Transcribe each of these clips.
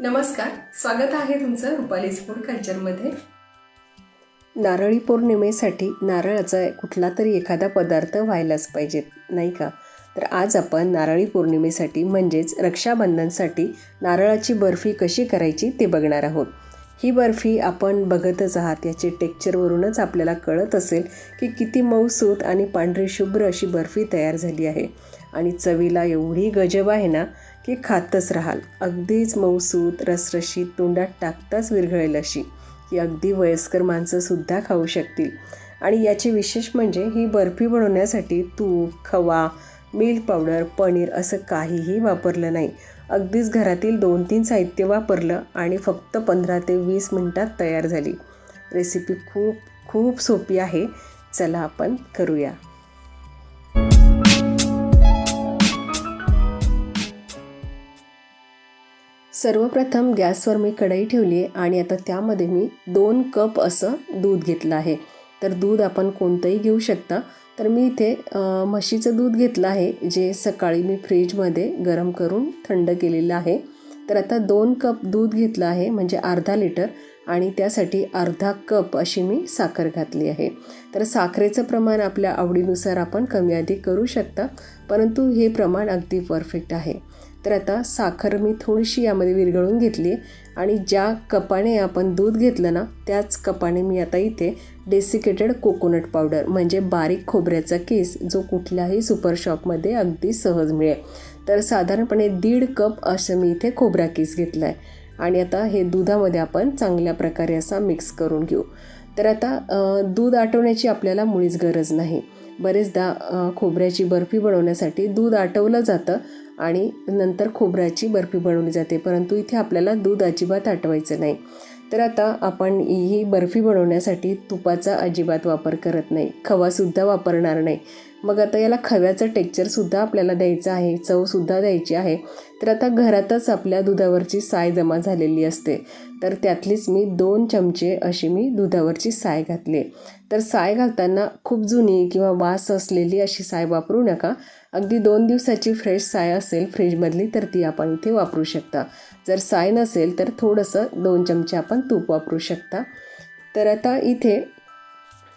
नमस्कार स्वागत आहे तुमचं रुपालीज फूड कल्चरमध्ये. नारळी पौर्णिमेसाठी नारळाचा कुठला तरी एखादा पदार्थ व्हायलाच पाहिजेत नाही का? तर आज आपण नारळी पौर्णिमेसाठी म्हणजेच रक्षाबंधनसाठी नारळाची बर्फी कशी करायची ते बघणार आहोत. ही बर्फी आपण बघतच आहात याचे टेक्चरवरूनच आपल्याला कळत असेल की किती मऊसूत आणि पांढरी शुभ्र अशी बर्फी तयार झाली आहे. आणि चवीला एवढी गजब आहे ना की खातच राहाल. अगदीच मऊसूत रसरशीत तोंडात टाकताच विरघळेल अशी. ही अगदी वयस्कर माणसंसुद्धा खाऊ शकतील. आणि याचे विशेष म्हणजे ही बर्फी बनवण्यासाठी तूप खवा मिल्क पावडर पनीर असं काहीही वापरलं नाही. अगदीच घरातील दोन तीन साहित्य वापरलं आणि फक्त पंधरा ते वीस मिनटात तयार झाली. रेसिपी खूप खूप सोपी आहे. चला आपण करूया. सर्वप्रथम गॅसवर मी कढई ठेवली आहे आणि आता त्यामध्ये मी दोन कप असं दूध घेतलं आहे. तर दूध आपण कोणतंही घेऊ शकता. तर मी इथे म्हशीचं दूध घेतलं आहे जे सकाळी मी फ्रीजमध्ये गरम करून थंड केलेलं आहे. तर आता दोन कप दूध घेतलं आहे म्हणजे अर्धा लिटर आणि त्यासाठी अर्धा कप अशी मी साखर घातली आहे. तर साखरेचं प्रमाण आपल्या आवडीनुसार आपण कमी अधिक करू शकता परंतु हे प्रमाण अगदी परफेक्ट आहे. तर आता साखर मी थोडीशी यामध्ये विरघळून घेतली आणि ज्या कपाने आपण दूध घेतलं ना त्याच कपाने मी आता इथे डेसिकेटेड कोकोनट पावडर म्हणजे बारीक खोबऱ्याचा केस जो कुठल्याही सुपर शॉपमध्ये अगदी सहज मिळेल. तर साधारणपणे दीड कप असं मी इथे खोबरा केस घेतला आहे आणि आता हे दुधामध्ये आपण चांगल्या प्रकारे असा मिक्स करून घेऊ. तर आता दूध आटवण्याची आपल्याला मुळीच गरज नाही. बरेचदा खोबऱ्याची बर्फी बनवण्यासाठी दूध आटवलं जातं. आणि नंतर खोबऱ्याची बर्फी बनवली जाते. परंतु इथे आपल्याला दूध अजिबात आटवायचं नाही. तर आता आपण ही बर्फी बनवण्यासाठी तुपाचा अजिबात वापर करत नाही. खवासुद्धा वापरणार नाही. मग आता याला खव्याचं टेक्चरसुद्धा आपल्याला द्यायचं आहे चवसुद्धा द्यायची आहे. तर आता घरातच आपल्या दुधावरची साय जमा झालेली असते. तर त्यातलीच मी दोन चमचे अशी मी दुधावरची साय घातली तर साय घालताना खूप जुनी किंवा वास असलेली अशी साय वापरू नका. अगदी दोन दिवसाची फ्रेश साय असेल फ्रीजमधली तर ती आपण इथे वापरू शकता. जर साय नसेल तर थोडंसं दोन चमचे आपण तूप वापरू शकता. तर आता इथे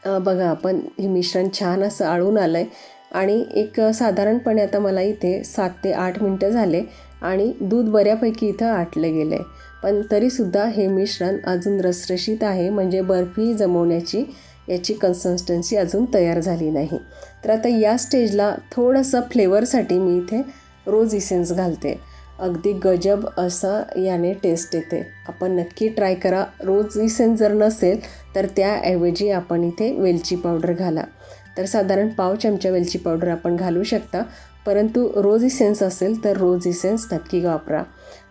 बघा आपण हे मिश्रण छान असं आळून आलं आहे आणि एक साधारणपणे आता मला इथे सात ते आठ मिनटं झाले आणि दूध बऱ्यापैकी इथं आटलं गेलं आहे पण तरीसुद्धा हे मिश्रण अजून रसरशीत आहे म्हणजे बर्फी जमवण्याची याची कन्सिस्टन्सी अजून तयार झाली नाही. तर आता या स्टेजला थोडंसं फ्लेवरसाठी मी इथे रोज इसेन्स घालते. अगदी गजब असं याने टेस्ट येते. आपण नक्की ट्राय करा. रोज इसेन्स जर नसेल तर त्याऐवजी आपण इथे वेलची पावडर घाला. तर साधारण पाव चमचा वेलची पावडर आपण घालू शकता. परंतु रोज इसेन्स असेल तर रोज इसेन्स नक्की वापरा.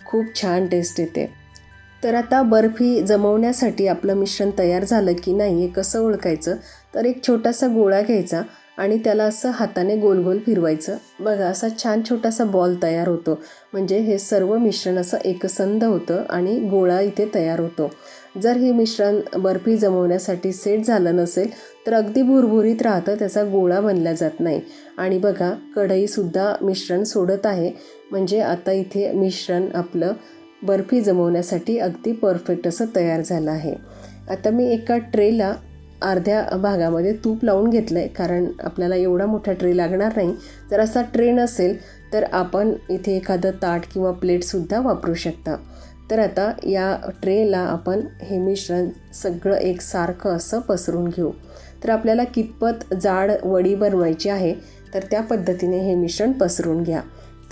खूप छान टेस्ट येते. तर आता बर्फी जमवण्यासाठी आपलं मिश्रण तयार झालं की नाही हे कसं ओळखायचं? तर एक छोटासा गोळा घ्यायचा. आणि त्याला असं हाताने गोल गोल फिरवायचं. बघा असा छान छोटासा बॉल तयार होतो. म्हणजे हे सर्व मिश्रण असं एकसंध होतं आणि गोळा इथे तयार होतो. जर हे मिश्रण बर्फी जमवण्यासाठी सेट झालं नसेल तर अगदी भुरभुरीत राहतं त्याचा गोळा बनला जात नाही. आणि बघा कढईसुद्धा मिश्रण सोडत आहे. म्हणजे आता इथे मिश्रण आपलं बर्फी जमवण्यासाठी अगदी परफेक्ट असं तयार झालं आहे. आता मी एका ट्रेला अर्ध्या भागामध्ये तूप लावून घेतलं आहे कारण आपल्याला एवढा मोठा ट्रे लागणार नाही. जर असा ट्रे नसेल तर आपण इथे एखादं ताट किंवा प्लेटसुद्धा वापरू शकता. तर आता या ट्रेला आपण हे मिश्रण सगळं एकसारखं असं पसरून घेऊ. तर आपल्याला कितपत जाड वडी बनवायची आहे तर त्या पद्धतीने हे मिश्रण पसरून घ्या.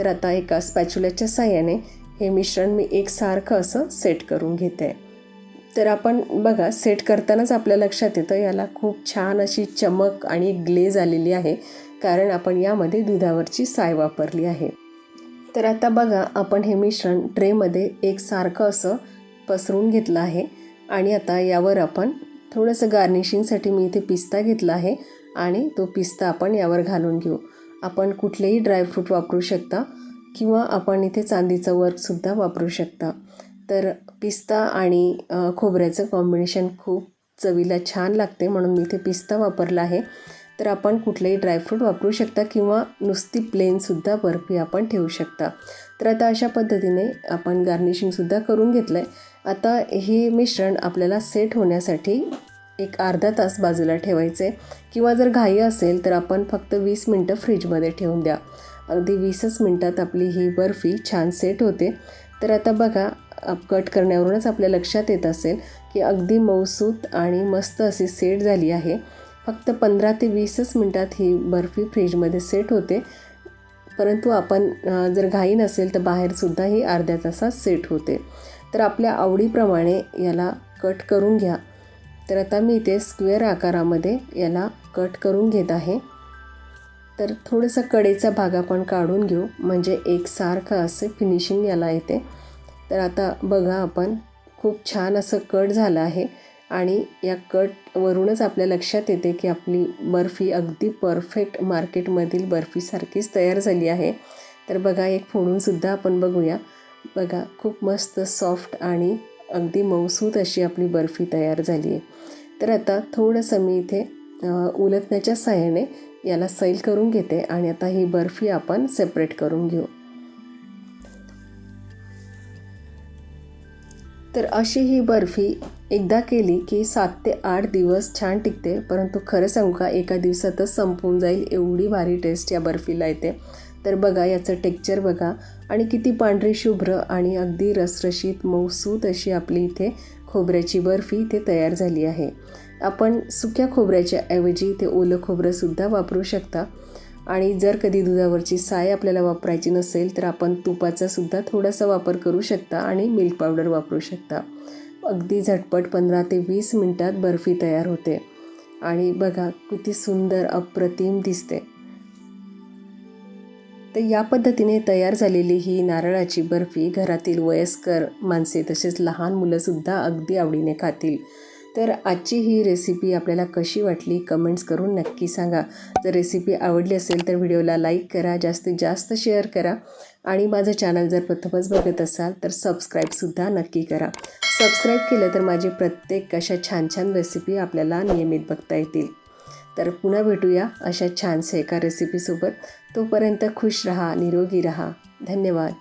तर आता एका स्पॅच्युलाच्या साह्याने हे मिश्रण मी एकसारखं असं सेट करून घेते. तर आपण बघा सेट करतानाच आपल्या लक्षात येतं याला खूप छान अशी चमक आणि ग्लेज आलेली आहे कारण आपण यामध्ये दुधावरची साय वापरली आहे. तर आता बघा आपण हे मिश्रण ट्रेमध्ये एकसारखं असं पसरून घेतलं आहे आणि आता यावर आपण थोडंसं गार्निशिंगसाठी मी इथे पिस्ता घेतला आहे आणि तो पिस्ता आपण यावर घालून घेऊ. आपण कुठलेही ड्रायफ्रूट वापरू शकता किंवा आपण इथे चांदीचं वर्कसुद्धा वापरू शकता. तर पिस्ता आणि खोबऱ्याचं कॉम्बिनेशन खूप चवीला छान लागते म्हणून मी इथे पिस्ता वापरला आहे. तर आपण कुठलेही ड्रायफ्रूट वापरू शकता किंवा नुसती प्लेनसुद्धा बर्फी आपण ठेवू शकता. तर आता अशा पद्धतीने आपण गार्निशिंगसुद्धा करून घेतलं आहे आता हे मिश्रण आपल्याला सेट होण्यासाठी एक अर्धा तास बाजूला ठेवायचे किंवा जर घाई असेल तर आपण फक्त वीस मिनटं फ्रीजमध्ये ठेवून द्या. अगदी वीसच मिनटात आपली ही बर्फी छान सेट होते. तर आता बघा कट करण्यावरूनच आपल्या लक्षात येत असेल की अगदी मौसूत आणि मस्त अशी सेट झाली आहे. फक्त पंधरा ते वीसच मिनटात ही बर्फी फ्रीजमध्ये सेट होते. परंतु आपण जर घाई नसेल तर बाहेरसुद्धा ही अर्ध्या तासात सेट होते. तर आपल्या आवडीप्रमाणे याला कट करून घ्या. तर आता मी इथे स्क्वेअर आकारामध्ये याला कट करून घेत आहे. तर थोडंसं कडेचा भाग आपण काढून घेऊ. म्हणजे एकसारखं असे फिनिशिंग याला येते. तर आता बघा आपण खूप छान असं कट झालं आहे आणि या कटवरूनच आपल्या लक्षात येते की आपली बर्फी अगदी परफेक्ट मार्केटमधील बर्फीसारखीच तयार झाली आहे. तर बघा एक फोडूनसुद्धा आपण बघूया. बघा खूप मस्त सॉफ्ट आणि अगदी मऊसूत अशी आपली बर्फी तयार झाली आहे. तर आता थोडंसं मी इथे उलथण्याच्या उलटण्याच्या सहाय्याने याला सैल करून घेते आणि आता ही बर्फी आपण सेपरेट करून घेऊ. तर अशी ही बर्फी एकदा केली की सात ते आठ दिवस छान टिकते परंतु खरं सांगू का एका दिवसातच संपून जाईल एवढी भारी टेस्ट या बर्फीला येते. तर बघा याचं टेक्चर बघा. आणि किती पांढरी शुभ्र आणि अगदी रसरशीत मऊसूत अशी आपली इथे खोबऱ्याची बर्फी इथे तयार झाली आहे. आपण सुक्या खोबऱ्याच्या ऐवजी इथे ओलं खोबरंसुद्धा वापरू शकता. आणि जर कधी दुधावरची साय आपल्याला वापरायची नसेल तर आपण तुपाचासुद्धा थोडासा वापर करू शकता आणि मिल्क पावडर वापरू शकता. अगदी झटपट पंधरा ते वीस मिनटात बर्फी तयार होते. आणि बघा किती सुंदर अप्रतिम दिसते. तर या पद्धतीने तयार झालेली ही नारळाची बर्फी घरातील वयस्कर माणसे तसेच लहान मुलंसुद्धा अगदी आवडीने खातील. तर आजची ही रेसिपी आपल्याला कशी वाटली कमेंट्स करून नक्की सांगा. जर रेसिपी आवडली असेल तर व्हिडिओला लाईक करा जास्तीत जास्त शेअर करा. आणि माझं चॅनल जर प्रथमच बघत असाल तर सबस्क्राईबसुद्धा नक्की करा. सबस्क्राईब केलं तर माझी प्रत्येक अशा छान छान रेसिपी आपल्याला नियमित बघता येतील. तर पुन्हा भेटूया अशा छानशा एका रेसिपीसोबत तोपर्यंत खुश रहा निरोगी रहा. धन्यवाद.